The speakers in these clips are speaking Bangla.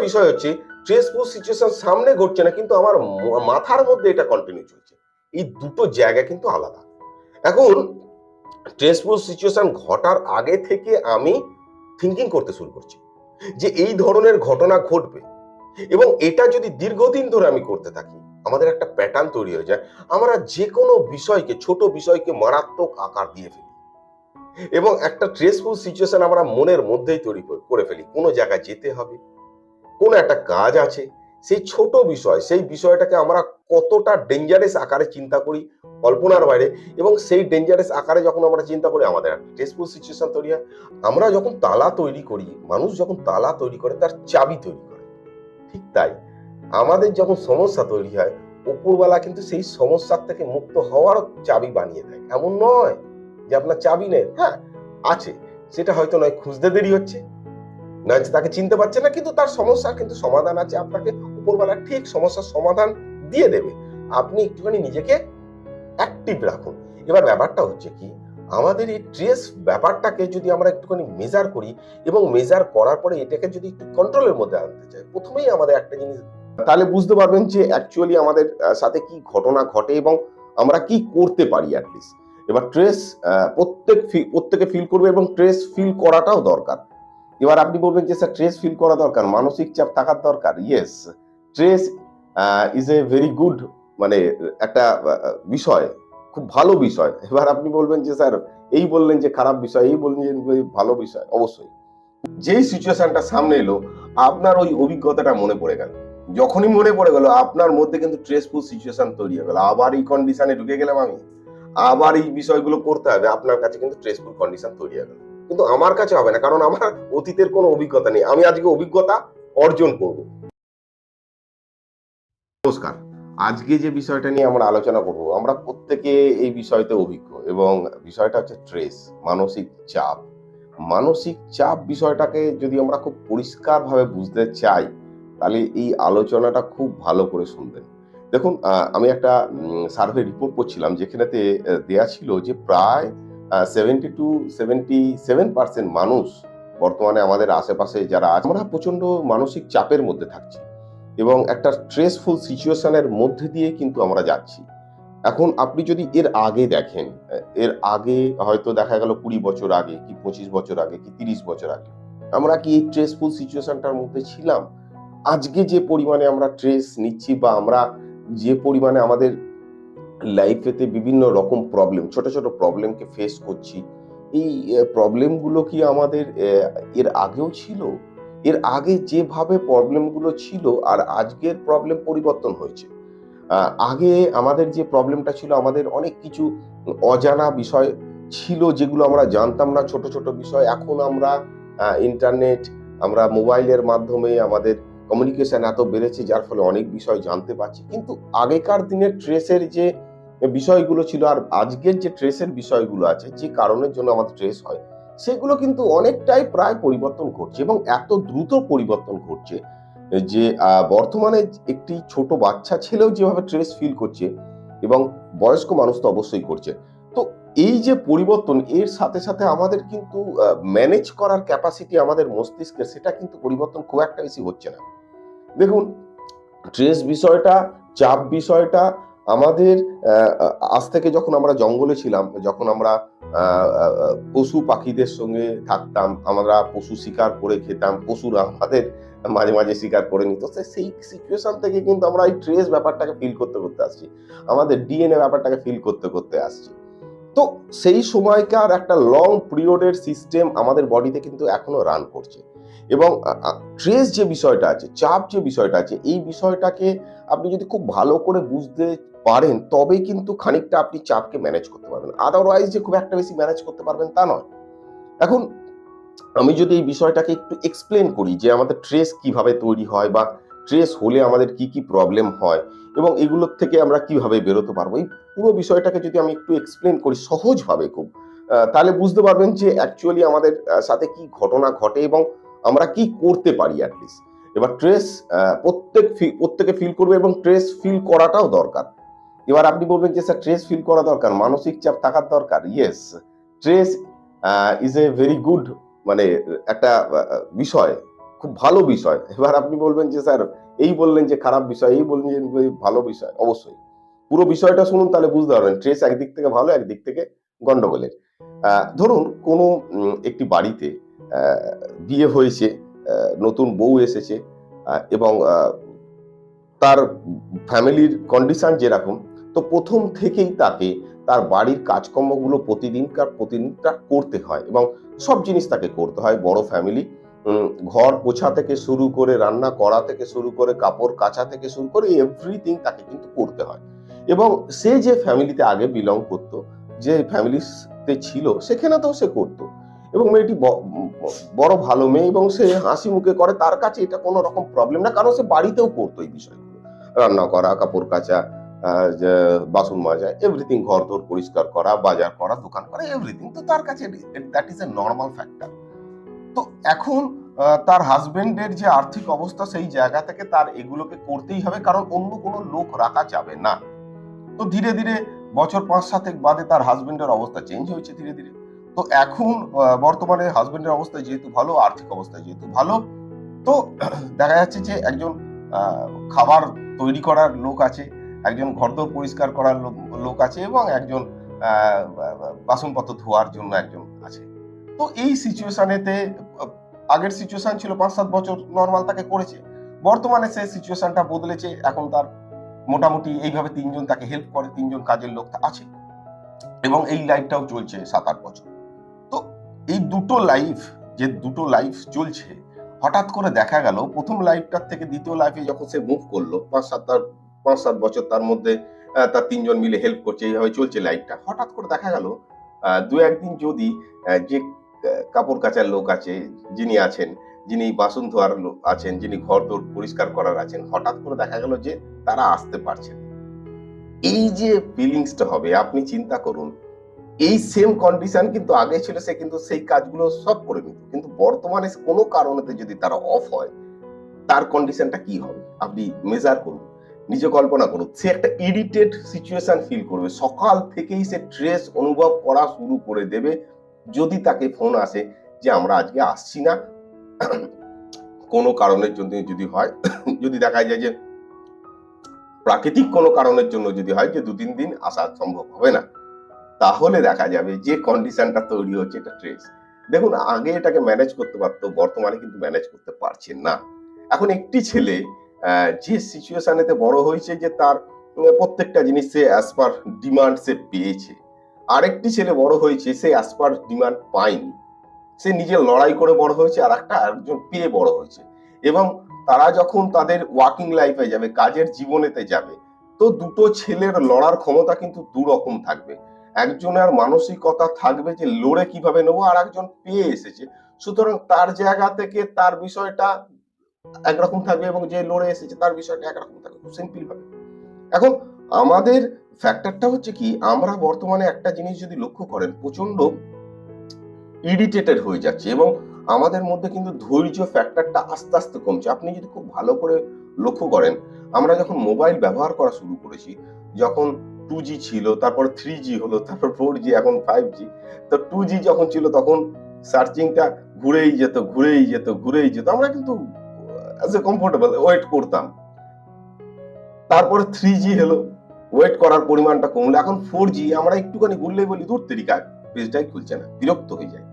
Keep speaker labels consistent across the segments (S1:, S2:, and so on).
S1: বিষয় হচ্ছে স্ট্রেসফুল সিচুয়েশন সামনে ঘটছে না, কিন্তু আমার মাথার মধ্যে এটা কন্টিনিউ চলছে। এই দুটো জায়গা কিন্তু আলাদা। এখন স্ট্রেসফুল সিচুয়েশন ঘটার আগে থেকে আমি থিঙ্কিং করতে শুরু করছি, যে এই ধরনের ঘটনা ঘটবে। এবং এটা যদি দীর্ঘদিন ধরে আমি করতে থাকি, আমাদের একটা প্যাটার্ন তৈরি হয়ে যায়। আমরা যে কোনো বিষয়কে, ছোট বিষয়কে মারাত্মক আকার দিয়ে ফেলি। এবং একটা স্ট্রেসফুল সিচুয়েশন আমরা মনের মধ্যেই তৈরি করে- করে ফেলি। কোনো জায়গায় যেতে হবে কোনো একটা কাজ আছে, সেই ছোট বিষয়, সেই বিষয়টাকে আমরা কতটা ডেঞ্জারাস আকারে চিন্তা করি কল্পনার বাইরে এবং সেই ডেঞ্জারাস আকারে যখন আমরা চিন্তা করি, আমাদের একটা স্ট্রেসফুল সিচুয়েশন তৈরি হয়। আমরা যখন তালা তৈরি করি, মানুষ যখন তালা তৈরি করে, তার চাবি তৈরি করে। ঠিক তাই, আমাদের যখন সমস্যা তৈরি হয় উপরওয়ালা কিন্তু সেই সমস্যার থেকে মুক্ত হওয়ার চাবি বানিয়ে দেয়। এমন নয় যে আপনার চাবি নেই। হ্যাঁ আছে। সেটা হয়তো নয়, খুঁজতে দেরি হচ্ছে। তাকে চিনতে পারছে না, কিন্তু তার সমস্যার কিন্তু সমাধান আছে আপনাকে উপরবেলা ঠিক সমস্যার সমাধান দিয়ে দেবে। আপনি একটুখানি নিজেকে অ্যাক্টিভ রাখুন। এবার ব্যাপারটা হচ্ছে কি, আমাদের এই ট্রেস ব্যাপারটাকে যদি আমরা একটুখানি মেজার করি এবং মেজার করার পরে এটাকে যদি একটু কন্ট্রোলের মধ্যে আনতে চাই, প্রথমেই আমাদের একটা জিনিস তাহলে বুঝতে পারবেন যে অ্যাকচুয়ালি আমাদের সাথে কি ঘটনা ঘটে এবং আমরা কি করতে পারি অ্যাটলিস্ট এবার ট্রেস প্রত্যেক প্রত্যেকে ফিল করবে এবং ট্রেস ফিল করাটাও দরকার। এবার আপনি বলবেন যে, স্যার ট্রেস ফিল করা দরকার, মানসিক চাপ থাকার দরকার। Yes stress is a very good মানে একটা বিষয়, খুব ভালো বিষয়। এবার আপনি বলবেন যে, স্যার, এই বললেন যে, খারাপ বিষয়, এই বললেন যে ভালো বিষয়। অবশ্যই। যেই সিচুয়েশনটা সামনে এলো, আপনার ওই অভিজ্ঞতাটা মনে পড়ে গেল। যখনই মনে পড়ে গেল, আপনার মধ্যে কিন্তু স্ট্রেসফুল সিচুয়েশন তৈরি হয়ে গেল। আবার এই কন্ডিশনে ঢুকে গেলাম আমি। আবার এই বিষয়গুলো করতে হবে, আপনার কাছে কিন্তু স্ট্রেসফুল কন্ডিশন তৈরি হয়ে গেল। কিন্তু আমার কাছে হবে না, কারণ আমার অতীতের কোনো অভিজ্ঞতা নেই। আমি আজকে অভিজ্ঞতা অর্জন করব। নমস্কার। আজকে যে বিষয়টা নিয়ে আমরা আলোচনা করব, আমরা প্রত্যেকে এই বিষয়তে অভিজ্ঞ এবং বিষয়টা হচ্ছে স্ট্রেস মানসিক চাপ। মানসিক চাপ বিষয়টাকে যদি আমরা খুব পরিষ্কারভাবে বুঝতে চাই, তাহলে এই আলোচনাটা খুব ভালো করে শুনবেন। দেখুন আমি একটা সার্ভে রিপোর্ট করছিলাম, যেখানেতে দেয়া ছিল যে প্রায় seventy two seventy seven percent মানুষ বর্তমানে আমাদের আশেপাশে যারা আছে, আমরা প্রচণ্ড মানসিক চাপের মধ্যে থাকছি এবং একটা স্ট্রেসফুল সিচুয়েশনের মধ্যে দিয়ে কিন্তু আমরা যাচ্ছি। এখন আপনি যদি এর আগে দেখেন, এর আগে হয়তো দেখা গেল কুড়ি বছর আগে কি পঁচিশ বছর আগে কি তিরিশ বছর আগে, আমরা কি এই স্ট্রেসফুল সিচুয়েশনটার মধ্যে ছিলাম? আজকে যে পরিমাণে আমরা স্ট্রেস নিচ্ছি বা আমরা যে পরিমাণে আমাদের লাইফেতে বিভিন্ন রকম প্রবলেম ছোট ছোট প্রবলেমকে ফেস করছি। এই প্রবলেমগুলো কি আমাদের এর আগেও ছিল? এর আগে যেভাবে প্রবলেমগুলো ছিল, আর আজকের প্রবলেম পরিবর্তন হয়েছে। আগে আমাদের যে প্রবলেমটা ছিল, আমাদের অনেক কিছু অজানা বিষয় ছিল যেগুলো আমরা জানতাম না, ছোট ছোট বিষয়। এখন আমরা ইন্টারনেট আমরা মোবাইলের মাধ্যমে আমাদের কমিউনিকেশন এত বেড়েছে, যার ফলে অনেক বিষয় জানতে পারছি। কিন্তু আগেকার দিনের ট্রেসের যে বিষয়গুলো ছিল আর আজকের যে ট্রেসের বিষয়গুলো আছে, যে কারণের জন্য আমাদের ট্রেস হয়, সেগুলো কিন্তু অনেকটাই প্রায় পরিবর্তন ঘটছে এবং এত দ্রুত পরিবর্তন ঘটছে যে বর্তমানে একটি ছোট বাচ্চা ছেলেও যেভাবে ট্রেস ফিল করছে এবং বয়স্ক মানুষ তো অবশ্যই করছে। তো এই যে পরিবর্তন, এর সাথে সাথে আমাদের কিন্তু ম্যানেজ করার ক্যাপাসিটি আমাদের মস্তিষ্কের, সেটা কিন্তু পরিবর্তন খুব একটা বেশি হচ্ছে না। দেখুন, ট্রেস বিষয়টা, চাপ বিষয়টা আমাদের আজ থেকে যখন আমরা জঙ্গলে ছিলাম, যখন আমরা পশু পাখিদের সঙ্গে থাকতাম, আমরা পশু শিকার করে খেতাম, পশুরা আমাদের মাঝে মাঝে শিকার করে নিত সেই সিচুয়েশন থেকে কিন্তু আমরা এই ট্রেস ব্যাপারটাকে ফিল করতে করতে আসছি। আমাদের ডিএনএ ব্যাপারটাকে ফিল করতে করতে আসছি। তো সেই সময়কার একটা লং পিরিয়ডের সিস্টেম আমাদের বডিতে কিন্তু এখনও রান করছে। এবং ট্রেস যে বিষয়টা আছে, চাপ যে বিষয়টা আছে, এই বিষয়টাকে আপনি যদি খুব ভালো করে বুঝতে পারেন তবে কিন্তু খানিকটা আপনি চাপকে ম্যানেজ করতে পারবেন। আদারওয়াইজ যে খুব একটা বেশি ম্যানেজ করতে পারবেন তা নয়। এখন, আমি যদি এই বিষয়টাকে একটু এক্সপ্লেন করি যে আমাদের ট্রেস কীভাবে তৈরি হয় বা ট্রেস হলে আমাদের কি কি প্রবলেম হয় এবং এগুলোর থেকে আমরা কীভাবে বেরোতে পারব, এই পুরো বিষয়টাকে যদি আমি একটু এক্সপ্লেন করি সহজভাবে খুব তাহলে বুঝতে পারবেন যে অ্যাকচুয়ালি আমাদের সাথে কি ঘটনা ঘটে এবং আমরা কি করতে পারি অ্যাটলিস্ট এবার ট্রেস প্রত্যেক প্রত্যেকে ফিল করবে এবং ট্রেস ফিল করাটাও দরকার। এবার আপনি বলবেন যে, স্যার ট্রেস ফিল করা দরকার, মানসিক চাপ থাকার দরকার। Yes stress is a very good মানে একটা বিষয়, খুব ভালো বিষয়। এবার আপনি বলবেন যে, স্যার, এই বললেন যে, খারাপ বিষয়, এই বললেন যে ভালো বিষয়। অবশ্যই। পুরো বিষয়টা শুনুন, তাহলে বুঝতে পারবেন ট্রেস একদিক থেকে ভালো, একদিক থেকে গন্ডগোলের ধরুন কোনো একটি বাড়িতে বিয়ে হয়েছে নতুন বউ এসেছে এবং তার ফ্যামিলির কন্ডিশন যেরকম, তো প্রথম থেকেই তাকে তার বাড়ির কাজকর্মগুলো প্রতিদিনকার, প্রতিদিনটা করতে হয় এবং সব জিনিস তাকে করতে হয়। বড় ফ্যামিলি ঘর পোছা থেকে শুরু করে, রান্না করা থেকে শুরু করে, কাপড় কাচা থেকে শুরু করে এভরিথিং তাকে কিন্তু করতে হয়। এবং সে যে ফ্যামিলিতে আগে বিলং করতো, যে ফ্যামিলিতে ছিল, সেখানে তো সে করতো। এবং মেয়েটি বড় ভালো মেয়ে এবং সে হাসি মুখে করে, তার কাছে এটা কোনো রকম প্রবলেম না, কারণ সে বাড়িতেও করতো এই বিষয়গুলো। রান্না করা, কাপড় কাচা বাসন মাজা এভরিথিং ঘর দোর পরিষ্কার করা, বাজার করা, দোকান করা এভরিথিং তো তার কাছে that is a normal factor তো এখন তার হাজবেন্ডের যে আর্থিক অবস্থা সেই জায়গা থেকে তার এগুলোকে করতেই হবে, কারণ অন্য কোনো লোক রাখা যাবে না। তো ধীরে ধীরে বছর পাঁচ সাতেক বাদে তার হাজবেন্ডের অবস্থা চেঞ্জ হয়েছে ধীরে ধীরে। তো এখন বর্তমানে হাজবেন্ডের অবস্থা যেহেতু ভালো, আর্থিক অবস্থা যেহেতু ভালো, তো দেখা যাচ্ছে যে একজন খাবার তৈরি করার লোক আছে, একজন ঘরদোর পরিষ্কার করার লোক আছে এবং একজন বাসনপত্র ধোয়ার জন্য একজন আছে। তো এই সিচুয়েশনেতে আগের সিচুয়েশন ছিল পাঁচ সাত বছর নর্মাল তাকে করেছে। বর্তমানে সে সিচুয়েশনটা বদলেছে, এখন তার মোটামুটি এইভাবে তিনজন তাকে হেল্প করে, তিনজন কাজের লোক আছে। এবং এই লাইফটাও চলছে সাত আট বছর। এই দুটো লাইফ যে দুটো লাইফ চলছে, হঠাৎ করে দেখা গেল, প্রথম লাইফটার থেকে দ্বিতীয় লাইফে যখন সে মুভ করল, পাঁচ সাত তার, পাঁচ সাত বছর তার মধ্যে তার তিনজন মিলে হেল্প করছে, এইভাবে চলছে লাইফটা হঠাৎ করে দেখা গেল দু একদিন যদি যে কাপড় কাচার লোক আছে, যিনি আছেন, যিনি বাসন ধোয়ার লোক আছেন, যিনি ঘর দোর পরিষ্কার করার আছেন, হঠাৎ করে দেখা গেল যে তারা আসতে পারছেন। এই যে ফিলিংসটা হবে, আপনি চিন্তা করুন এই সেম কন্ডিশন কিন্তু আগে ছিল, সে কিন্তু সেই কাজগুলো সব করে নিত। কিন্তু বর্তমানে কোনো কারণেতে যদি তারা অফ হয়, তার কন্ডিশনটা কি হবে? আপনি মেজার করুন। নিজে কল্পনা করুন, সে একটা ইরিটেড সিচুয়েশন ফিল করবে। সকাল থেকেই সে স্ট্রেস অনুভব করা শুরু করে দেবে। যদি তাকে ফোন আসে যে, আমরা আজকে আসছি না। কোনো কারণের জন্য যদি হয়, যদি দেখা যায় যে, প্রাকৃতিক কোনো কারণের জন্য যদি হয় যে দু তিন দিন আসা সম্ভব হবে না। তাহলে দেখা যাবে যে কন্ডিশনটা তৈরি হচ্ছে এটা ট্রেস দেখুন, আগে এটাকে ম্যানেজ করতে পারতো, বর্তমানে কিন্তু ম্যানেজ করতে পারছেন না। এখন একটি ছেলে যে সিচুয়েশনেতে বড় হয়েছে যে তার প্রত্যেকটা জিনিস সে অ্যাজ পার ডিমান্ড সে পেয়েছে। আরেকটি ছেলে বড় হয়েছে, সে অ্যাজ পার ডিমান্ড পায়নি। সে নিজে লড়াই করে বড় হয়েছে, আর একটা একজন পেয়ে বড় হয়েছে। এবং তারা যখন তাদের ওয়ার্কিং লাইফে যাবে, কাজের জীবনেতে যাবে, তো দুটো ছেলের লড়ার ক্ষমতা কিন্তু দু রকম থাকবে। একজনের মানসিকতা থাকবে যে লড়ে কীভাবে নেব, আর একজন পেয়ে এসেছে। সুতরাং তার জায়গা থেকে তার বিষয়টা একরকম থাকবে এবং যে লড়ে এসেছে তার বিষয়টা একরকম থাকবে, খুব সিম্পল ভাবে। এখন আমাদের ফ্যাক্টরটা হচ্ছে কি, আমরা বর্তমানে একটা জিনিস যদি লক্ষ্য করেন প্রচণ্ড ইরিটেটেড হয়ে যাচ্ছে এবং আমাদের মধ্যে কিন্তু ধৈর্য ফ্যাক্টরটা আস্তে আস্তে কমছে। আপনি যদি খুব ভালো করে লক্ষ্য করেন, আমরা যখন মোবাইল ব্যবহার করা শুরু করেছি, যখন টু জি ছিল, তারপর থ্রি জি হলো, তারপর ফোর জি এখন ফাইভ জি তো টু জি যখন ছিল, তখন সার্চিংটা ঘুরেই যেত ঘুরেই যেত ঘুরেই যেত। আমরা কিন্তু অ্যাজ এ কমফোর্টেবল ওয়েট করতাম। তারপরে থ্রি জি হলো ওয়েট করার পরিমাণটা কমলো। এখন ফোর জি আমরা একটুখানি ঘুরলেই বলি দূর তেরিকা পেজটাই খুলছে না, বিরক্ত হয়ে যায়।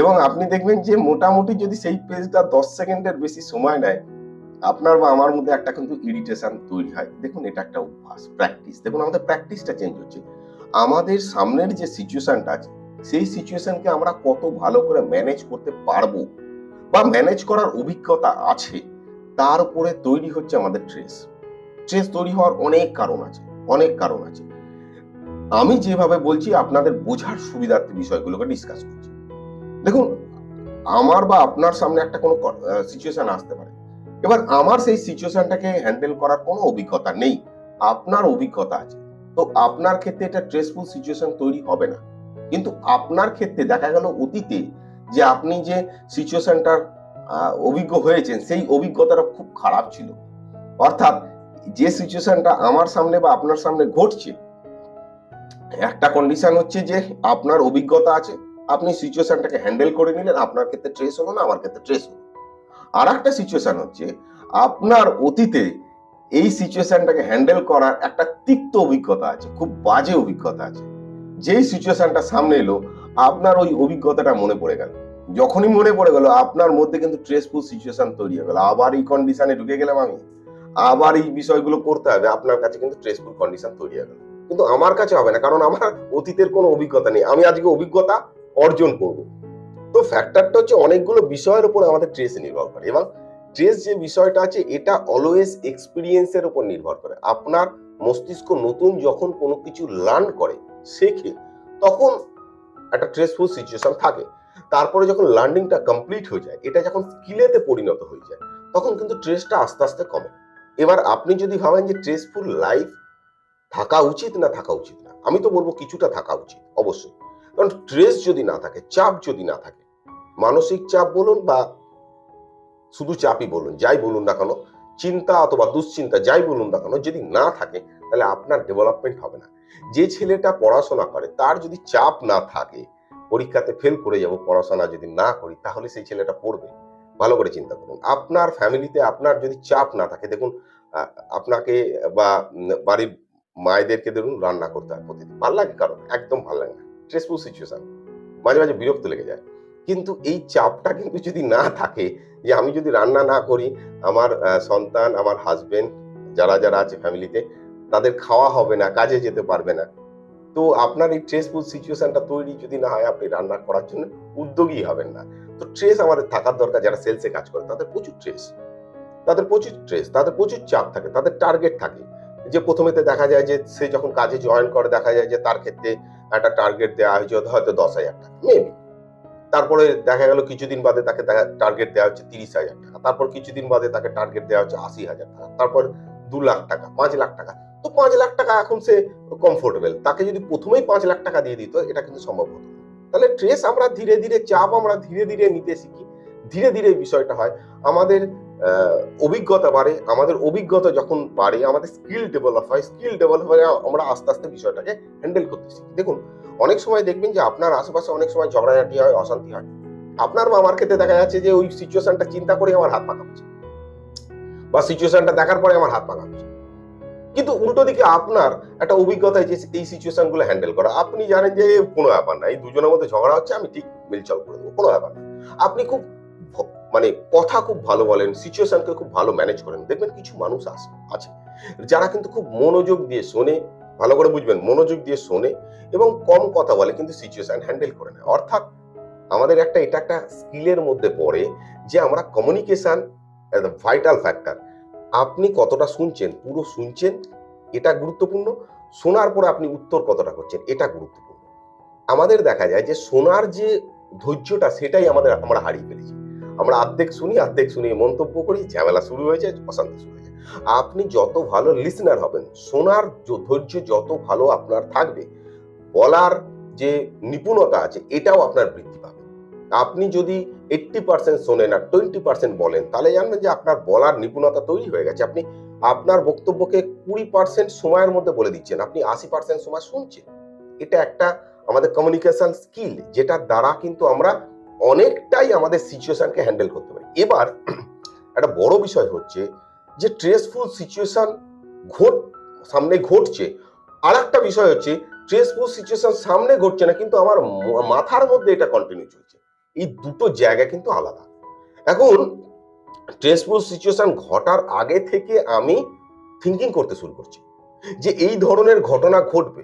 S1: এবং আপনি দেখবেন যে, মোটামুটি যদি সেই পেজটা দশ সেকেন্ডের বেশি সময় নেয় আপনার বা আমার মধ্যে একটা কিন্তু ইরিটেশন তৈরি হয়। দেখুন, এটা একটা অভ্যাস প্র্যাকটিস দেখুন, আমাদের প্র্যাকটিসটা চেঞ্জ হচ্ছে। আমাদের সামনের যে সিচুয়েশনটা আছে, সেই সিচুয়েশনকে আমরা কত ভালো করে ম্যানেজ করতে পারব বা ম্যানেজ করার অভিজ্ঞতা আছে, তার উপরে তৈরি হচ্ছে আমাদের ট্রেস ট্রেস তৈরি হওয়ার অনেক কারণ আছে, অনেক কারণ আছে। আমি যেভাবে বলছি, আপনাদের বোঝার সুবিধার্থে বিষয়গুলোকে ডিসকাস করছি। দেখুন, আমার বা আপনার সামনে একটা কোনো সিচুয়েশন আসতে পারে। এবার আমার সেই সিচুয়েশনটাকে হ্যান্ডেল করার কোনো অভিজ্ঞতা নেই। আপনার অভিজ্ঞতা আছে। তো আপনার ক্ষেত্রে এটা স্ট্রেসফুল সিচুয়েশন তৈরি হবে না। কিন্তু আপনার ক্ষেত্রে দেখা গেল অতীতে যে আপনি যে সিচুয়েশনটার অভিজ্ঞ হয়েছেন, সেই অভিজ্ঞতাটা খুব খারাপ ছিল। অর্থাৎ যে সিচুয়েশনটা আমার সামনে বা আপনার সামনে ঘটছে, একটা কন্ডিশন হচ্ছে যে আপনার অভিজ্ঞতা আছে, আপনি সিচুয়েশনটাকে হ্যান্ডেল করে নিলেন, আপনার ক্ষেত্রে ট্রেস হলো না, আমার ক্ষেত্রে ট্রেস হলো। আর একটা সিচুয়েশন হচ্ছে, আপনার অতীতে এই সিচুয়েশনটাকে হ্যান্ডেল করার একটা তিক্ত অভিজ্ঞতা আছে, খুব বাজে অভিজ্ঞতা আছে। যেই সিচুয়েশনটা সামনে এলো, আপনার ওই অভিজ্ঞতাটা মনে পড়ে গেল। যখনই মনে পড়ে গেল, আপনার মধ্যে কিন্তু স্ট্রেসফুল সিচুয়েশন তৈরি হয়ে গেল। আবার এই কন্ডিশনে ঢুকে গেলাম আমি। আবার এই বিষয়গুলো করতে হবে, আপনার কাছে কিন্তু স্ট্রেসফুল কন্ডিশন তৈরি হয়ে গেল। কিন্তু আমার কাছে হবে না, কারণ আমার অতীতের কোনো অভিজ্ঞতা নেই। আমি আজকে অভিজ্ঞতা অর্জন করব। তো ফ্যাক্টরটা হচ্ছে অনেকগুলো বিষয়ের উপর আমাদের ট্রেস নির্ভর করে এবং ট্রেস যে বিষয়টা আছে, এটা অলওয়েজ এক্সপিরিয়েন্সের উপর নির্ভর করে। আপনার মস্তিষ্ক নতুন যখন কোনো কিছু লার্ন করে শেখে, তখন একটা স্ট্রেসফুল সিচুয়েশন থাকে। তারপরে যখন লার্নিংটা কমপ্লিট হয়ে যায়, এটা যখন স্কিলেতে পরিণত হয়ে যায়, তখন কিন্তু ট্রেসটা আস্তে আস্তে কমে। এবার আপনি যদি ভাবেন যে ট্রেসফুল লাইফ থাকা উচিত না থাকা উচিত না, আমি তো বলব কিছুটা থাকা উচিত, অবশ্যই। কারণ স্ট্রেস যদি না থাকে, চাপ যদি না থাকে, মানসিক চাপ বলুন বা শুধু চাপই বলুন, যাই বলুন না কেন, চিন্তা অথবা দুশ্চিন্তা যাই বলুন না কেন, যদি না থাকে, তাহলে আপনার ডেভেলপমেন্ট হবে না। যে ছেলেটা পড়াশোনা করে, তার যদি চাপ না থাকে, পরীক্ষাতে ফেল করে যাব, পড়াশোনা যদি না করি, তাহলে সেই ছেলেটা পড়বে। ভালো করে চিন্তা করুন। আপনার ফ্যামিলিতে আপনার যদি চাপ না থাকে, দেখুন আপনাকে বা বাড়ির মায়েদেরকে ধরুন, রান্না করতে হয় প্রতিদিন। ভালো লাগে কারণ, একদম ভালো লাগে না। স্ট্রেসফুল সিচুয়েশন মাঝে মাঝে বিরক্ত লেগে যায়। কিন্তু এই চাপটা কিন্তু যদি না থাকে, যে আমি যদি রান্না না করি, আমার সন্তান, আমার হাজবেন্ড যারা যারা আছে ফ্যামিলিতে তাদের খাওয়া হবে না, কাজে যেতে পারবে না। তো আপনার এই স্ট্রেসফুল সিচুয়েশনটা তৈরি যদি না হয়, আপনি রান্না করার জন্য উদ্যোগী হবেন না। তো ট্রেস আমাদের থাকার দরকার, যারা সেলসে কাজ করে, তাদের প্রচুর ট্রেস তাদের প্রচুর ট্রেস তাদের প্রচুর চাপ থাকে, তাদের টার্গেট থাকে। যে প্রথমেতে দেখা যায় যে, সে যখন কাজে জয়েন করে, দেখা যায় যে তার ক্ষেত্রে একটা টার্গেট দেওয়া হয়েছে হয়তো দশ হাজার টাকা মেবি তারপরে দেখা গেল কিছুদিন বাদে তাকে টার্গেট দেওয়া হচ্ছে তিরিশ হাজার টাকা। তারপর কিছুদিন বাদে তাকে টার্গেট দেওয়া হচ্ছে আশি হাজার টাকা। তারপর দু লাখ টাকা, পাঁচ লাখ টাকা। তো পাঁচ লাখ টাকা এখন সে কমফোর্টেবল তাকে যদি প্রথমেই পাঁচ লাখ টাকা দিয়ে দিত, এটা কিন্তু সম্ভব হতো তাহলে ট্রেস আমরা ধীরে ধীরে, চাপ আমরা ধীরে ধীরে নিতে শিখি। ধীরে ধীরে বিষয়টা হয়। আমাদের অভিজ্ঞতা বাড়ে, আমাদের অভিজ্ঞতা যখন বাড়ে, আমাদের স্কিল ডেভেলপ হয় স্কিল ডেভেলপ হয়ে আমরা আস্তে আস্তে বিষয়টাকে হ্যান্ডেল করতে শিখি। দেখুন, অনেক সময় দেখবেন যে আপনার আশেপাশে অনেক সময় ঝগড়াঝাটি হয়, অশান্তি হয়। আপনার বা আমার ক্ষেত্রে দেখা যাচ্ছে যে ওই সিচুয়েশনটা চিন্তা করে আমার হাত পা কাঁপছে বা সিচুয়েশনটা দেখার পরে আমার হাত পা কাঁপছে কিন্তু উল্টো দিকে আপনার একটা অভিজ্ঞতা যে এই সিচুয়েশনগুলো হ্যান্ডেল করা, আপনি জানেন যে কোনো ব্যাপার না, এই দুজনের মধ্যে ঝগড়া হচ্ছে, আমি ঠিক মিলচল করে দেবো, কোনো ব্যাপার না। আপনি খুব মানে কথা খুব ভালো বলেন সিচুয়েশনকে খুব ভালো ম্যানেজ করেন, দেখবেন কিছু মানুষ আছে। যারা কিন্তু খুব মনোযোগ দিয়ে শোনে, ভালো করে বুঝবেন, মনোযোগ দিয়ে শোনে এবং কম কথা বলে কিন্তু সিচুয়েশন হ্যান্ডেল করে নেয়। অর্থাৎ আমাদের একটা, এটা একটা স্কিলের মধ্যে পড়ে যে আমরা কমিউনিকেশন ভাইটাল ফ্যাক্টর আপনি কতটা শুনছেন, পুরো শুনছেন, এটা গুরুত্বপূর্ণ। শোনার পরে আপনি উত্তর কতটা করছেন, এটা গুরুত্বপূর্ণ। আমাদের দেখা যায় যে শোনার যে ধৈর্যটা, সেটাই আমাদের, আমরা হারিয়ে ফেলেছি। আমরা অর্ধেক শুনি অর্ধেক শুনি মন্তব্য করি, ঝামেলা শুরু হয়ে যায়, অশান্তি শুরু হয়ে যায়। আপনি যত ভালো লিসনার হবেন, শোনার ধৈর্য যত ভালো আপনার থাকবে, বলার যে নিপুণতা আছে, এটাও আপনার বৃদ্ধি পাবে। আপনি যদি এইট্টি পার্সেন্ট শোনেন আর টোয়েন্টি পার্সেন্ট বলেন, তাহলে জানবেন যে আপনার বলার নিপুণতা তৈরি হয়ে গেছে। আপনি আপনার বক্তব্যকে কুড়ি পার্সেন্ট সময়ের মধ্যে বলে দিচ্ছেন, আপনি আশি পার্সেন্ট সময় শুনছেন। এটা একটা আমাদের কমিউনিকেশন স্কিল যেটার দ্বারা কিন্তু আমরা অনেকটাই আমাদের সিচুয়েশনকে হ্যান্ডেল করতে পারি। এবার একটা বড় বিষয় হচ্ছে যে স্ট্রেসফুল সিচুয়েশন ঘট, সামনে ঘটছে। আর একটা বিষয় হচ্ছে স্ট্রেসফুল সিচুয়েশন সামনে ঘটছে না, কিন্তু আমার মাথার মধ্যে এটা কন্টিনিউ চলছে। এই দুটো জায়গা কিন্তু আলাদা। এখন স্ট্রেসফুল সিচুয়েশন ঘটার আগে থেকে আমি থিঙ্কিং করতে শুরু করছি যে এই ধরনের ঘটনা ঘটবে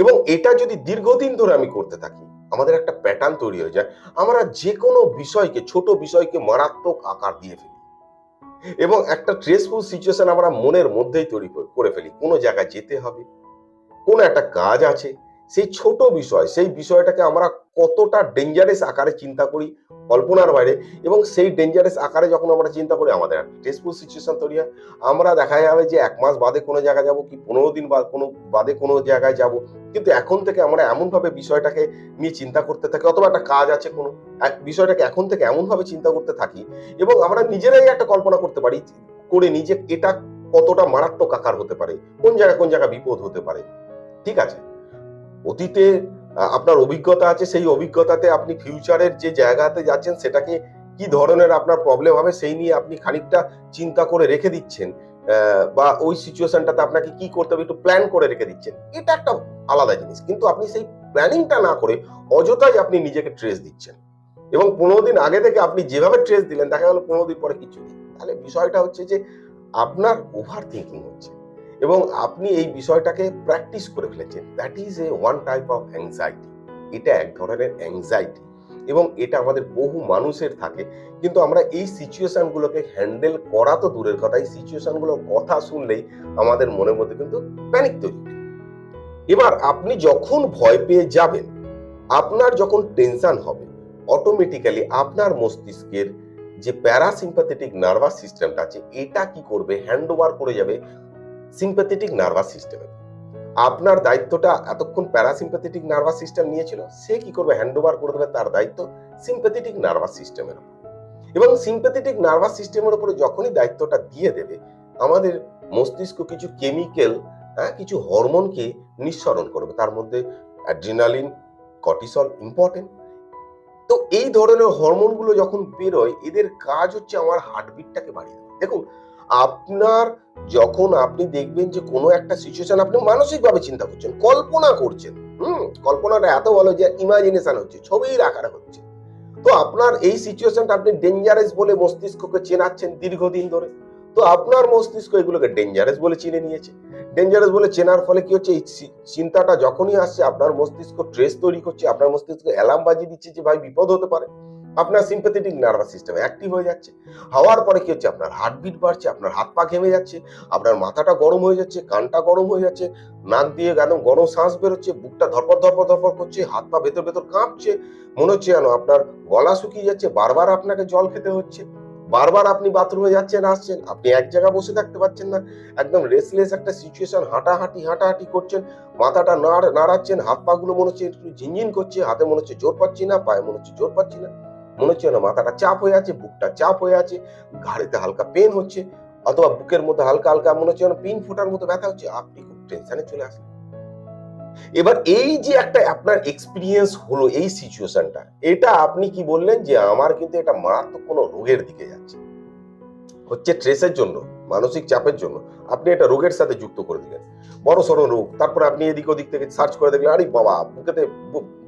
S1: এবং এটা যদি দীর্ঘদিন ধরে আমি করতে থাকি আমাদের একটা প্যাটার্ন তৈরি হয়ে যায়। আমরা যে কোনো বিষয়কে, ছোট বিষয়কে মারাত্মক আকার দিয়ে ফেলি। এবং একটা স্ট্রেসফুল সিচুয়েশন আমরা মনের মধ্যেই তৈরি করে- ফেলি। কোনো জায়গায় যেতে হবে, কোনো একটা কাজ আছে, সেই ছোট বিষয়, সেই বিষয়টাকে আমরা কতটা ডেঞ্জারাস আকারে চিন্তা করি কল্পনার বাইরে এবং সেই ডেঞ্জারাস আকারে যখন আমরা চিন্তা করি, আমাদের একটা স্ট্রেসফুল সিচুয়েশন তৈরি হয়। আমরা দেখা যাবে যে এক মাস বাদে কোনো জায়গায় যাব কি পনেরো দিন বা কোনো, বাদে কোনো জায়গায় যাব। কিন্তু এখন থেকে আমরা এমনভাবে বিষয়টাকে নিয়ে চিন্তা করতে থাকি, অথবা একটা কাজ আছে কোনো, এক বিষয়টাকে এখন থেকে এমনভাবে চিন্তা করতে থাকি এবং আমরা নিজেরাই একটা কল্পনা করতে পারি, করে নিজে এটা কতটা মারাত্মক আকার হতে পারে, কোন জায়গায় কোন জায়গায় বিপদ হতে পারে। ঠিক আছে? অতীতে আপনার অভিজ্ঞতা আছে, সেই অভিজ্ঞতাতে আপনি ফিউচারের যে জায়গাতে যাচ্ছেন, সেটাকে কি ধরনের আপনার প্রবলেম হবে, সেই নিয়ে আপনি খানিকটা চিন্তা করে রেখে দিচ্ছেন। বা ওই সিচুয়েশনটাতে আপনাকে কি করতে হবে, একটু প্ল্যান করে রেখে দিচ্ছেন। এটা একটা আলাদা জিনিস। কিন্তু আপনি সেই প্ল্যানিংটা না করে অযথাই আপনি নিজেকে ট্রেস দিচ্ছেন। এবং পনেরো দিন আগে থেকে আপনি যেভাবে ট্রেস দিলেন, দেখা গেল পনেরো দিন পরে কিছু নেই। তাহলে বিষয়টা হচ্ছে যে, আপনার ওভার থিঙ্কিং হচ্ছে। এবং আপনি এই বিষয়টাকে প্র্যাকটিস করে ফেলেছেন। That is a one type of anxiety এটা এক ধরনের অ্যাংজাইটি এবং এটা আমাদের বহু মানুষের থাকে। কিন্তু আমরা এই সিচুয়েশনগুলোকে হ্যান্ডেল করা তো দূরের কথা। এই সিচুয়েশনগুলোর কথা শুনলেই আমাদের মনের মধ্যে কিন্তু প্যানিক তৈরি এবার আপনি যখন ভয় পেয়ে যাবেন, আপনার যখন টেনশন হবে অটোমেটিক্যালি আপনার মস্তিষ্কের যে প্যারাসিম্পাথেটিক নার্ভাস সিস্টেমটা আছে, এটা কি করবে? হ্যান্ড ওভার করে যাবে। সিম্পাথেটিক নার্ভাস সিস্টেমে আপনার দায়িত্বটা এতক্ষণ প্যারাসিম্পাথেটিক নার্ভাস সিস্টেম নিয়েছিল, সে কি করবে? হ্যান্ড ওভার করে দেবে তার দায়িত্ব সিম্পাথেটিক নার্ভাস সিস্টেমের উপর। এবং সিম্পাথেটিক নার্ভাস সিস্টেমের উপরে যখনই দায়িত্বটা দিয়ে দেবে, আমাদের মস্তিষ্ক কিছু কেমিক্যাল হ্যাঁ কিছু হরমোনকে নিঃসরণ করবে। তার মধ্যে অ্যাড্রিনালিন কর্টিসল ইম্পর্টেন্ট তো এই ধরনের হরমোনগুলো যখন বেরোয়, এদের কাজ হচ্ছে আমার হার্টবিটটাকে বাড়িয়ে দেওয়া। দেখুন আপনার যখন আপনি দেখবেন যে কোনো একটা সিচুয়েশন আপনি মানসিকভাবে চিন্তা করছেন, কল্পনা করছেন, হুম, কল্পনাটা এত ভালো যে ইমাজিনেশন হচ্ছে, ছবির আকারে হচ্ছে। তো আপনার এই সিচুয়েশনটা আপনি ডেঞ্জারাস বলে মস্তিষ্ককে চেনাচ্ছেন দীর্ঘদিন ধরে। তো আপনার মস্তিষ্ক এগুলোকে ডেঞ্জারাস বলে চিনে নিয়েছে। ডেঞ্জারাস বলে চেনার ফলে কি হচ্ছে? এই চিন্তাটা যখনই আসছে, আপনার মস্তিষ্ক ট্রেস তৈরি করছে, আপনার মস্তিষ্ক অ্যালার্ম বাজিয়ে দিচ্ছে যে, ভাই, বিপদ হতে পারে। আপনার সিম্পাথেটিক নার্ভাস সিস্টেম অ্যাক্টিভ হয়ে যাচ্ছে। হওয়ার পরে কি হচ্ছে? আপনার হার্টবিট বাড়ছে, আপনার হাত পা ঘেমে যাচ্ছে, আপনার মাথাটা গরম হয়ে যাচ্ছে, কানটা গরম হয়ে যাচ্ছে, নাক দিয়ে একদম গরম শ্বাস বেরোচ্ছে, বুকটা ধরপর ধরপর ধরপর করছে, হাত পা ভেতর ভেতর কাঁপছে, মনে হচ্ছে যেন আপনার গলা শুকিয়ে যাচ্ছে, বারবার আপনাকে জল খেতে হচ্ছে, বারবার আপনি বাথরুমে যাচ্ছেন, আসছেন, আপনি এক জায়গায় বসে থাকতে পারছেন না, একদম রেসলেস একটা সিচুয়েশন হাঁটাহাঁটি হাঁটাহাঁটি করছেন, মাথাটা নাড়, নাড়াচ্ছেন, হাত পাগুলো মনে হচ্ছে একটু ঝিনঝিন করছে, হাতে মনে হচ্ছে জোর পাচ্ছি না, পায়ে মনে হচ্ছে জোর পাচ্ছি না। মনে হচ্ছে না মাথাটা চাপ হয়ে আছে, বুকটা চাপ হয়ে আছে, ঘাড়িতে হালকা পেন হচ্ছে, অথবা বুকের মধ্যে হালকা হালকা মনে হচ্ছে যেন পিন ফোটার মতো ব্যথা হচ্ছে, আপনি খুব টেনশনে চলে আসেন এবার এই যে একটা আপনার এক্সপিরিয়েন্স হলো এই সিচুয়েশনটা এটা আপনি কি বললেন যে আমার কিন্তু এটা মারাত্মক কোনো রোগের দিকে যাচ্ছে? হচ্ছে ট্রেসের জন্য, মানসিক চাপের জন্য, আপনি এটা রোগের সাথে যুক্ত করে দিলেন। বড় সড়ো রোগ, তারপরে আপনি এদিক ওদিক থেকে সার্চ করে দেখলেন, আরে বাবা, বুকেতে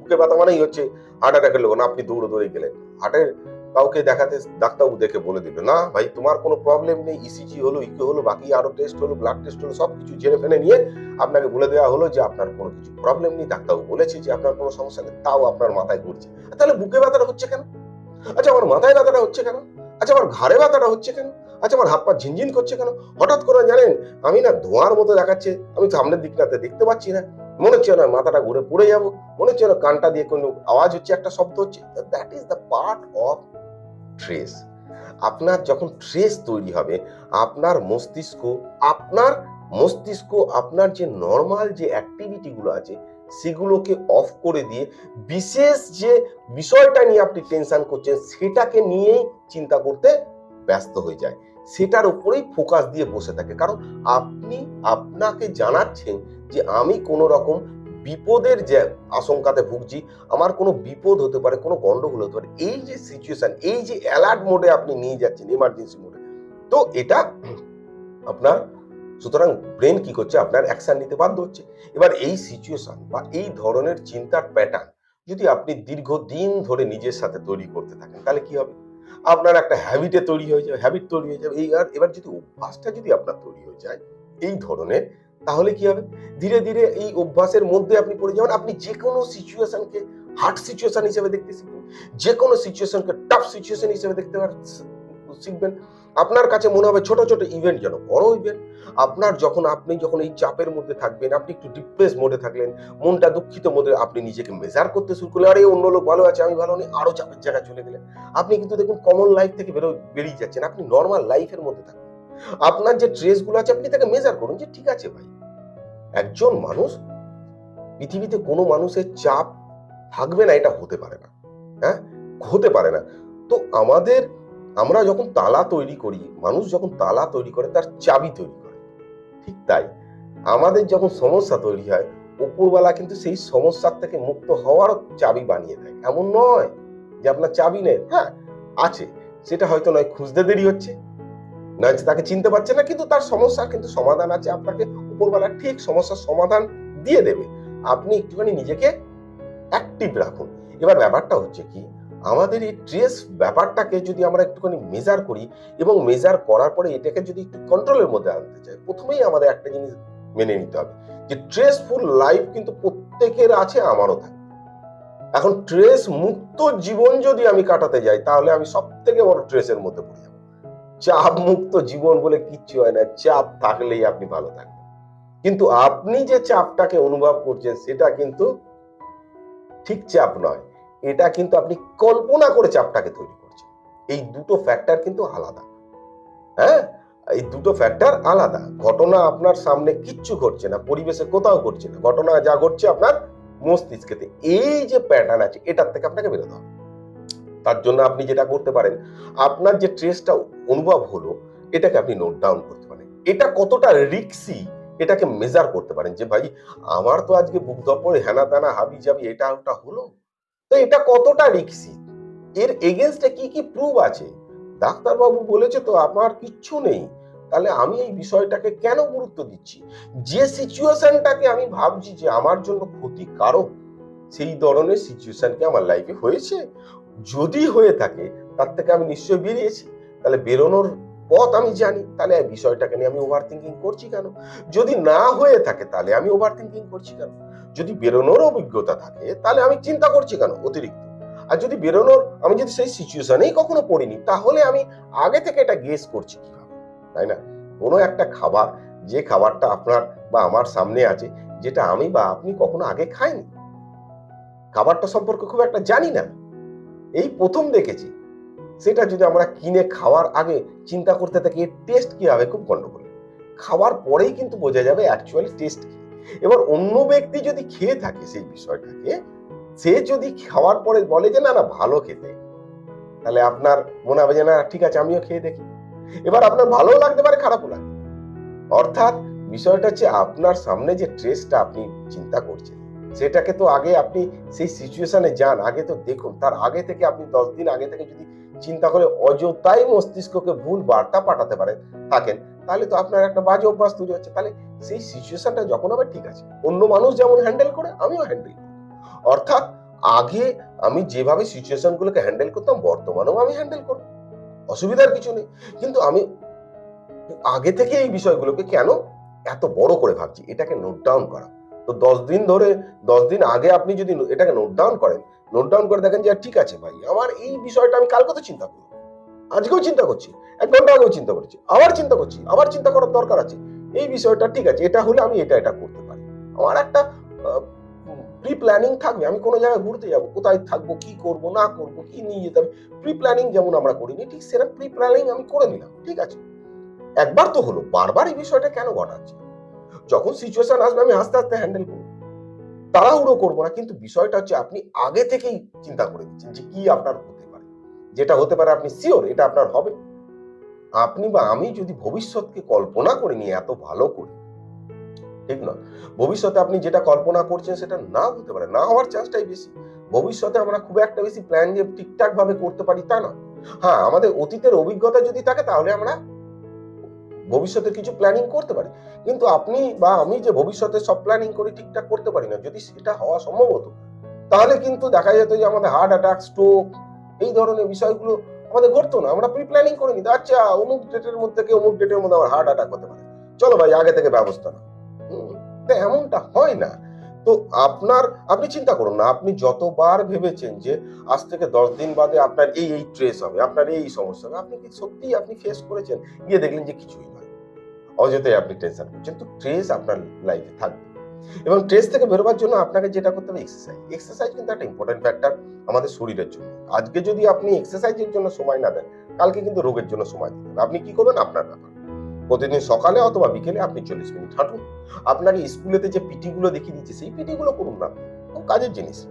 S1: বুকে ব্যথা মানেই হচ্ছে হার্ট অ্যাটাকের লোক না আপনি দৌড়ে দৌড়ে গেলেন। হার্টের কাউকে দেখাতে ডাক্তারবাবু দেখে বলে দিবে না ভাই, তোমার কোনো প্রবলেম নেই। ইসিজি হলো ইকো হলো, বাকি আরও টেস্ট হলো ব্লাড টেস্ট হলো, সবকিছু জেনে ফেনে নিয়ে আপনাকে বলে দেওয়া হলো যে আপনার কোনো কিছু প্রবলেম নেই। ডাক্তারবাবু বলেছে যে আপনার কোনো সমস্যা নেই, তাও আপনার মাথায় ঘুরছে। তাহলে বুকে ব্যথাটা হচ্ছে কেন? আচ্ছা আমার মাথায় ব্যথাটা হচ্ছে কেন? আচ্ছা আমার ঘাড়ে ব্যথাটা হচ্ছে কেন? আচ্ছা আমার হাত পা ঝিনঝিন করছে কেন? হঠাৎ করে জানেন, আমি না ধোঁয়ার মতো দেখাচ্ছে। আমি সামনের দিকটাতে দেখতে পাচ্ছি না। মনে হচ্ছে না মাথাটা ঘুরে পড়ে যাব। মনে হচ্ছে না কানটা দিয়ে কোনো আওয়াজ হচ্ছে, একটা শব্দ হচ্ছে। That is the part of stress আপনার যখন ট্রেস তৈরি হবে, আপনার মস্তিষ্ক আপনার মস্তিষ্ক, আপনার যে নর্মাল যে অ্যাক্টিভিটিগুলো আছে, সেগুলোকে অফ করে দিয়ে বিশেষ যে বিষয়টা নিয়ে আপনি টেনশন করছেন, সেটাকে নিয়েই চিন্তা করতে ব্যস্ত হয়ে যায়। সেটার উপরেই ফোকাস দিয়ে বসে থাকে। কারণ আপনি আপনাকে জানাচ্ছেন যে আমি কোনো রকম বিপদের যে আশঙ্কাতে ভুগছি, আমার কোনো বিপদ হতে পারে, কোনো গন্ডগোল হতে পারে, এই যে সিচুয়েশন এই যে অ্যালার্ট মোডে আপনি নিয়ে যাচ্ছেন ইমার্জেন্সি মোডে তো এটা আপনার, সুতরাং ব্রেন কি করছে? আপনার অ্যাকশন নিতে বাধ্য হচ্ছে। এবার এই সিচুয়েশন বা এই ধরনের চিন্তার প্যাটার্ন যদি আপনি দীর্ঘদিন ধরে নিজের সাথে তৈরি করতে থাকেন, তাহলে কি হবে? আপনার একটা হ্যাবিটে তৈরি হয়ে যাবে হ্যাবিট তৈরি হয়ে যাবে, এই আর এবার যদি অভ্যাসটা যদি আপনার তৈরি হয়ে যায়, এই ধরনের তাহলে কি হবে? ধীরে ধীরে এই অভ্যাসের মধ্যে আপনি পড়ে যাবেন। আপনি যে কোনো সিচুয়েশনকে হার্ড সিচুয়েশন হিসেবে দেখতে শিখবেন। যে কোনো সিচুয়েশনকে টাফ সিচুয়েশন হিসেবে দেখতে শিখবেন। আপনার কাছে মনে হবে ছোট ছোট ইভেন্ট যেন বড় ইভেন্ট আপনার যখন আপনি যখন এই চাপের মধ্যে থাকবেন, আপনি একটু ডিপ্রেস মোডে থাকলেন, মনটা দুঃখিত মোডে আপনি নিজেকে মেজার করতে শুরু করলেন। আরে, অন্য লোক ভালো আছে, আমি ভালো নেই, আরও চাপের জায়গায় চলে গেলেন। আপনি কিন্তু দেখুন কমন লাইফ থেকে বেরো বেরিয়ে যাচ্ছেন। আপনি নর্মাল লাইফের মধ্যে থাকবেন। আপনার যে ট্রেসগুলো আছে, আপনি তাকে মেজার করুন যে ঠিক আছে ভাই। একজন মানুষ, পৃথিবীতে কোনো মানুষের চাপ থাকবে না, এটা হতে পারে না। হ্যাঁ? হতে পারে না। তো আমাদের, আমরা যখন তালা তৈরি করি, মানুষ যখন তালা তৈরি করে, তার চাবি তৈরি করে। ঠিক তাই। আমাদের যখন সমস্যা তৈরি হয় উপরওয়ালা কিন্তু সেই সমস্যার থেকে মুক্ত হওয়ার চাবি বানিয়ে দেয়। এমন নয় যে আপনার চাবি নেই। হ্যাঁ আছে। সেটা হয়তো নয়, খুঁজতে দেরি হচ্ছে। নয় তাকে চিনতে পারছে না, কিন্তু তার সমস্যার কিন্তু সমাধান আছে আপনাকে উপরবেলা ঠিক সমস্যার সমাধান দিয়ে দেবে। আপনি একটুখানি নিজেকে অ্যাক্টিভ রাখুন। এবার ব্যাপারটা হচ্ছে কি, আমাদের এই ট্রেস ব্যাপারটাকে যদি আমরা একটুখানি মেজার করি এবং মেজার করার পরে এটাকে যদি একটু কন্ট্রোলের মধ্যে আনতে চাই, প্রথমেই আমাদের একটা জিনিস মেনে নিতে হবে যে ট্রেসফুল লাইফ কিন্তু প্রত্যেকের আছে, আমারও থাকে। এখন ট্রেস মুক্ত জীবন যদি আমি কাটাতে যাই, তাহলে আমি সব থেকে বড় ট্রেসের মধ্যে পড়ে যাব। চাপ মুক্ত জীবন বলে কিচ্ছু হয় না, চাপ থাকলেই আপনি ভালো থাকবেন। কিন্তু আপনি যে চাপটাকে অনুভব করছেন, সেটা কিন্তু ঠিক চাপ নয়। এটা কিন্তু আপনি কল্পনা করে চাপটাকে তৈরি করছেন। এই দুটো ফ্যাক্টর কিন্তু আলাদা। হ্যাঁ? এই দুটো ফ্যাক্টর আলাদা। ঘটনা আপনার সামনে কিচ্ছু ঘটছে না, পরিবেশে কোথাও ঘটছে না। ঘটনা যা ঘটছে আপনার মস্তিষ্কেতে। এই যে প্যাটার্ন আছে, এটার থেকে আপনাকে বেরোতে হবে। তার জন্য আপনি যেটা করতে পারেন, আপনার যে ট্রেসটা অনুভব হলো, এটাকে আপনি নোট ডাউন করতে পারেন। এটা কতটা রিক্সি এটাকে মেজার করতে পারেন যে ভাই, আমার তো আজকে বুক দপরে হেনা তেনা, হাবি যাবি এটা ওটা হলো। তো এটা কতটা রিক্সি এর এগেনস্টে কি কি প্রুফ আছে? ডাক্তারবাবু বলেছে তো, আমার কিচ্ছু নেই। তাহলে আমি এই বিষয়টাকে কেন গুরুত্ব দিচ্ছি? যে সিচুয়েশনটাকে আমি ভাবছি যে আমার জন্য ক্ষতিকারক, সেই ধরনের সিচুয়েশন কি আমার লাইফে হয়েছে? যদি হয়ে থাকে, তার থেকে আমি নিশ্চয়ই বেরিয়েছি। তাহলে বেরোনোর পথ আমি জানি, তাহলে বিষয়টাকে নিয়ে আমি ওভার থিঙ্কিং করছি কেন? যদি না হয়ে থাকে, তাহলে আমি ওভার থিঙ্কিং করছি কেন? যদি বেরোনোর অভিজ্ঞতা থাকে, তাহলে আমি চিন্তা করছি কেন অতিরিক্ত? আর যদি বেরোনোর, আমি যদি সেই সিচুয়েশনেই কখনো পড়িনি, তাহলে আমি আগে থেকে এটা গেস করছি কীভাবে? তাই না? কোনো একটা খাবার, যে খাবারটা আপনার বা আমার সামনে আছে, যেটা আমি বা আপনি কখনো আগে খাইনি। খাবারটা সম্পর্কে খুব একটা জানি না এই প্রথম দেখেছি সেটা যদি আমরা কিনে খাওয়ার আগে চিন্তা করতে থাকি টেস্ট কি হবে খুব গন্ডগোল। খাওয়ার পরেই কিন্তু বোঝা যাবে অ্যাকচুয়ালি টেস্ট কি। এবার অন্য ব্যক্তি যদি খেয়ে থাকে সেই বিষয়টাকে, সে যদি খাওয়ার পরে বলে যে, না না, ভালো খেতে। তাহলে আপনার মনে হবে যে, না, ঠিক আছে, আমিও খেয়ে দেখি। এবার আপনার ভালো লাগতে পারে, খারাপও পারে। অর্থাৎ বিষয়টা হচ্ছে আপনার সামনে যে ট্রেসটা আপনি চিন্তা করছেন, সেটাকে তো আগে আপনি সেই সিচুয়েশনে যান, আগে তো দেখুন। তার আগে থেকে আপনি দশ দিন আগে থেকে যদি চিন্তা করে অযথাই মস্তিষ্ককে ভুল বার্তা পাঠাতে পারে থাকেন, তাহলে তো আপনার একটা বাজে অভ্যাস তৈরি হচ্ছে। তাহলে সেই সিচুয়েশনটা যখন আবার ঠিক আছে। অন্য মানুষ যেমন হ্যান্ডেল করে, আমিও হ্যান্ডেল করি। অর্থাৎ আগে আমি যেভাবে সিচুয়েশন গুলোকে হ্যান্ডেল করতাম, বর্তমানেও আমি হ্যান্ডেল করব অসুবিধার কিছু নেই। কিন্তু আমি আগে থেকে এই বিষয়গুলোকে কেন এত বড় করে ভাবছি? এটাকে নোট ডাউন করা। তো দশ দিন ধরে, দশ দিন আগে আপনি যদি এটাকে নোট ডাউন করেন নোট ডাউন করে দেখেন যে ঠিক আছে ভাই, আমার এই বিষয়টা আমি কালকে তো চিন্তা করব, আজকেও চিন্তা করছি, এক ঘণ্টা আগেও চিন্তা করছি, আবার চিন্তা করছি, আবার চিন্তা করার দরকার আছে, এই বিষয়টা ঠিক আছে, এটা হলে আমি এটা এটা করতে পারি। আমার একটা প্রি প্ল্যানিং থাকবে, আমি কোনো জায়গায় ঘুরতে যাব, কোথায় থাকব, কি করব, না করব, কি নিয়ে যেতে হবে প্রি প্ল্যানিং যেমন আমরা করিনি, ঠিক সেরকম প্রি প্ল্যানিং আমি করে নিলাম, ঠিক আছে। একবার তো হলো, বারবার এই বিষয়টা কেন ঘটাচ্ছে? যখন সিচুয়েশন আসবে, আমি আস্তে আস্তে হ্যান্ডেল করব তাড়াহুড়ো করব না, কিন্তু বিষয়টা হচ্ছে আপনি আগে থেকেই চিন্তা করে দিচ্ছেন যে কি আপনার হতে পারে। যেটা হতে পারে আপনি শিওর এটা আপনার হবে। আপনি বা আমি যদি ভবিষ্যৎকে কল্পনা করে নিয়ে এত ভালো করে, ঠিক না ভবিষ্যতে আপনি যেটা কল্পনা করছেন সেটা না হতে পারে, না হওয়ার চান্সটাই বেশি। ভবিষ্যতে আমরা খুব একটা বেশি প্ল্যান যে ঠিকঠাক ভাবে করতে পারি তা না হ্যাঁ আমাদের অতীতের অভিজ্ঞতা যদি থাকে তাহলে আমরা ভবিষ্যতে কিছু প্ল্যানিং করতে পারি। কিন্তু আপনি বা আমি যে ভবিষ্যতে সব প্ল্যানিং করি, ঠিকঠাক করতে পারি না। যদি সেটা হওয়া সম্ভব হতো তাহলে কিন্তু দেখা যেত যে আমাদের হার্ট অ্যাটাক স্ট্রোক এই ধরনের বিষয়গুলো আমাদের ঘটতো না। আমরা প্রি প্ল্যানিং করে নিতে আচ্ছা অমুক ডেটের মধ্যে থেকে অমুক ডেটের মধ্যে আমার হার্ট অ্যাটাক হতে পারে। চলো ভাই, আগে থেকে ব্যবস্থা না তো এমনটা হয় না। তো আপনার, আপনি চিন্তা করুন না, আপনি যতবার ভেবেছেন যে আজ থেকে দশ দিন বাদে আপনার এই এই ট্রেস হবে, আপনার এই সমস্যা হবে, আপনি কি সত্যি আপনি ফেস করেছেন? গিয়ে দেখলেন যে কিছুই অযথাই আপনি টেনশন করছেন। তো ট্রেস আপনার লাইফে থাকবে। এবং ট্রেস থেকে বেরোবার জন্য আপনাকে যেটা করতে হবে এক্সারসাইজ এক্সারসাইজ কিন্তু একটা ইম্পর্টেন্ট ফ্যাক্টর আমাদের শরীরের জন্য। আজকে যদি আপনি এক্সারসাইজের জন্য সময় না দেন, কালকে কিন্তু রোগের জন্য সময় দিবেন আপনি কি করবেন? আপনার ব্যাপার। প্রতিদিন সকালে অথবা বিকেলে আপনি চল্লিশ মিনিট হাঁটুন। আপনাকে স্কুলেতে যে পিটি গুলো দেখিয়ে দিচ্ছে সেই পিটি গুলো করুন না। খুব কাজের জিনিস।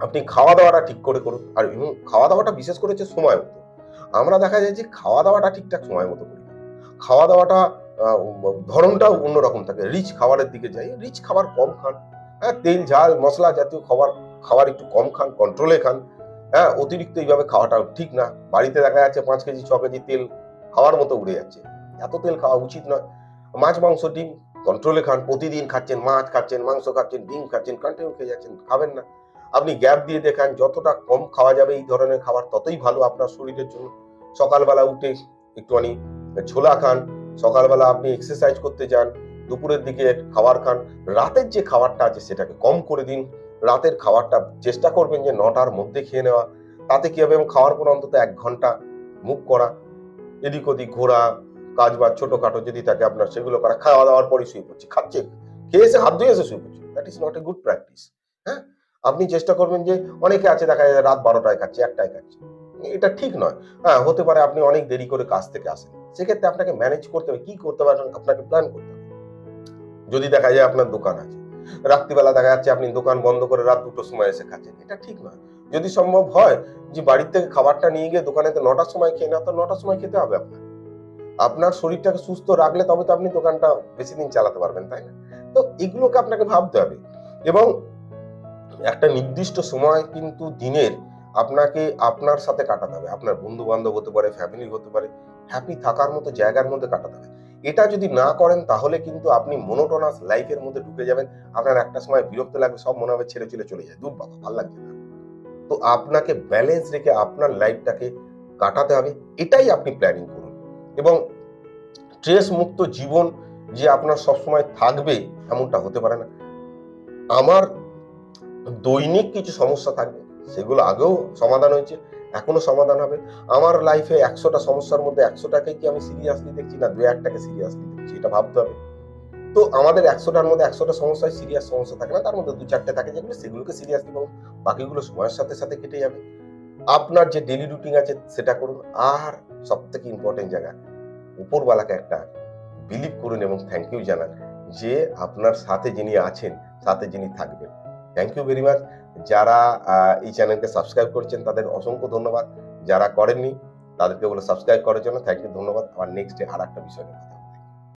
S1: আপনি খাওয়া দাওয়াটা ঠিক করে করুন। আর এবং খাওয়া দাওয়াটা বিশেষ করে হচ্ছে সময় মতো। আমরা দেখা যায় যে খাওয়া দাওয়াটা ঠিকঠাক সময় মতো করি। খাওয়া দাওয়াটা ধরনটাও অন্যরকম থাকে। রিচ খাবারের দিকে যাই রিচ খাবার কম খান। হ্যাঁ তেল, ঝাল, মশলা জাতীয় খাবার খাবার একটু কম খান কন্ট্রোলে খান। হ্যাঁ অতিরিক্ত এইভাবে খাওয়াটা ঠিক না। বাড়িতে দেখা যাচ্ছে পাঁচ কেজি, ছ কেজি তেল খাওয়ার মতো উড়ে যাচ্ছে। এত তেল খাওয়া উচিত নয়। মাছ, মাংস, ডিম কন্ট্রোলে খান। প্রতিদিন খাচ্ছেন মাছ, খাচ্ছেন মাংস, খাচ্ছেন ডিম, খাচ্ছেন কন্টিনিউ খেয়ে যাচ্ছেন, খাবেন না। আপনি গ্যাপ দিয়ে দেখান, যতটা কম খাওয়া যাবে এই ধরনের খাবার, ততই ভালো আপনার শরীরের জন্য। সকালবেলা উঠে একটুখানি ছোলা খান, সকালবেলা আপনি এক্সারসাইজ করতে যান, দুপুরের দিকে খাবার খান, রাতের যে খাবারটা আছে সেটাকে কম করে দিন। রাতের খাবারটা চেষ্টা করবেন যে নটার মধ্যে খেয়ে নেওয়া। তাতে কি হবে? এবং খাওয়ার পর অন্তত এক ঘণ্টা মুখ করা, এদিক ওদিক ঘোরা, কাজ বা ছোটখাটো যদি থাকে আপনার, সেগুলো করা। খাওয়া দাওয়ার পরে শুয়ে পড়ছে। খাচ্ছে, খেয়ে এসে হাত ধুয়ে এসে শুয়ে পড়ছে। That is not a good practice হ্যাঁ? আপনি চেষ্টা করবেন যে, অনেকে আছে দেখা যায় রাত বারোটায় খাচ্ছে, একটায় খাচ্ছে। এটা ঠিক নয়। হ্যাঁ হতে পারে আপনি অনেক দেরি করে কাজ থেকে আসেন। সেক্ষেত্রে আপনাকে ম্যানেজ করতে হবে, কি করতে পারেন আপনাকে প্ল্যান করতে হবে। যদি দেখা যায় আপনার দোকান আছে, রাত্রিবেলা দেখা যাচ্ছে আপনি দোকান বন্ধ করে রাত দুটোর সময় এসে খাচ্ছেন, এটা ঠিক নয়। যদি সম্ভব হয় যে বাড়ির থেকে খাবারটা নিয়ে গিয়ে দোকানেতে নটার সময় খেয়ে না তো নটার সময় খেতে হবে আপনার আপনার শরীরটাকে সুস্থ রাখলে তবে তো আপনি দোকানটা বেশি দিন চালাতে পারবেন, তাই না? তো এগুলোকে আপনাকে ভাবতে হবে। এবং একটা নির্দিষ্ট সময় কিন্তু দিনের আপনাকে আপনার সাথে কাটাতে হবে। আপনার বন্ধু বান্ধব হতে পারে ফ্যামিলি হতে পারে হ্যাপি থাকার মতো জায়গার মধ্যে কাটাতে হবে। এটা যদি না করেন, তাহলে কিন্তু আপনি মনোটোনাস লাইফের মধ্যে ঢুকে যাবেন। আপনার একটা সময় বিরক্ত লাগবে, সব মনে হবে ছেড়ে চলে চলে যায়। দূর বাবা, ভালো না। তো আপনাকে ব্যালেন্স রেখে আপনার লাইফটাকে কাটাতে হবে। এটাই আপনি প্ল্যানিং করুন। এবং স্ট্রেস মুক্ত জীবন যে আপনার সবসময় থাকবে, এমনটা হতে পারে না। আমার দৈনিক কিছু সমস্যা থাকবে। সেগুলো আগেও সমাধান হয়েছে এখনও সমাধান হবে। আমার লাইফে একশোটা সমস্যার মধ্যে একশোটাকে কি আমি সিরিয়াসলি দেখছি না, দু একটাকে সিরিয়াসলি দেখছি, এটা ভাবতে হবে। তো আমাদের একশোটার মধ্যে একশোটা সমস্যায় সিরিয়াস সমস্যা থাকে না, তার মধ্যে দু চারটে থাকে যেগুলো সেগুলোকে সিরিয়াসলি পাবো বাকিগুলো সময়ের সাথে সাথে কেটে যাবে। আপনার যে ডেলি রুটিন আছে সেটা করুন, আর সব থেকে ইম্পর্টেন্ট জায়গা, উপরওয়ালাকে একটা বিলিভ করুন এবং থ্যাংক ইউ জানান যে আপনার সাথে যিনি আছেন, সাথে যিনি থাকবেন। থ্যাংক ইউ ভেরি মাচ যারা এই চ্যানেলকে সাবস্ক্রাইব করছেন তাদের অসংখ্য ধন্যবাদ যারা করেননি, তাদেরকে বলে সাবস্ক্রাইব করার জন্য থ্যাংক ইউ ধন্যবাদ আবার নেক্সট আর একটা বিষয়।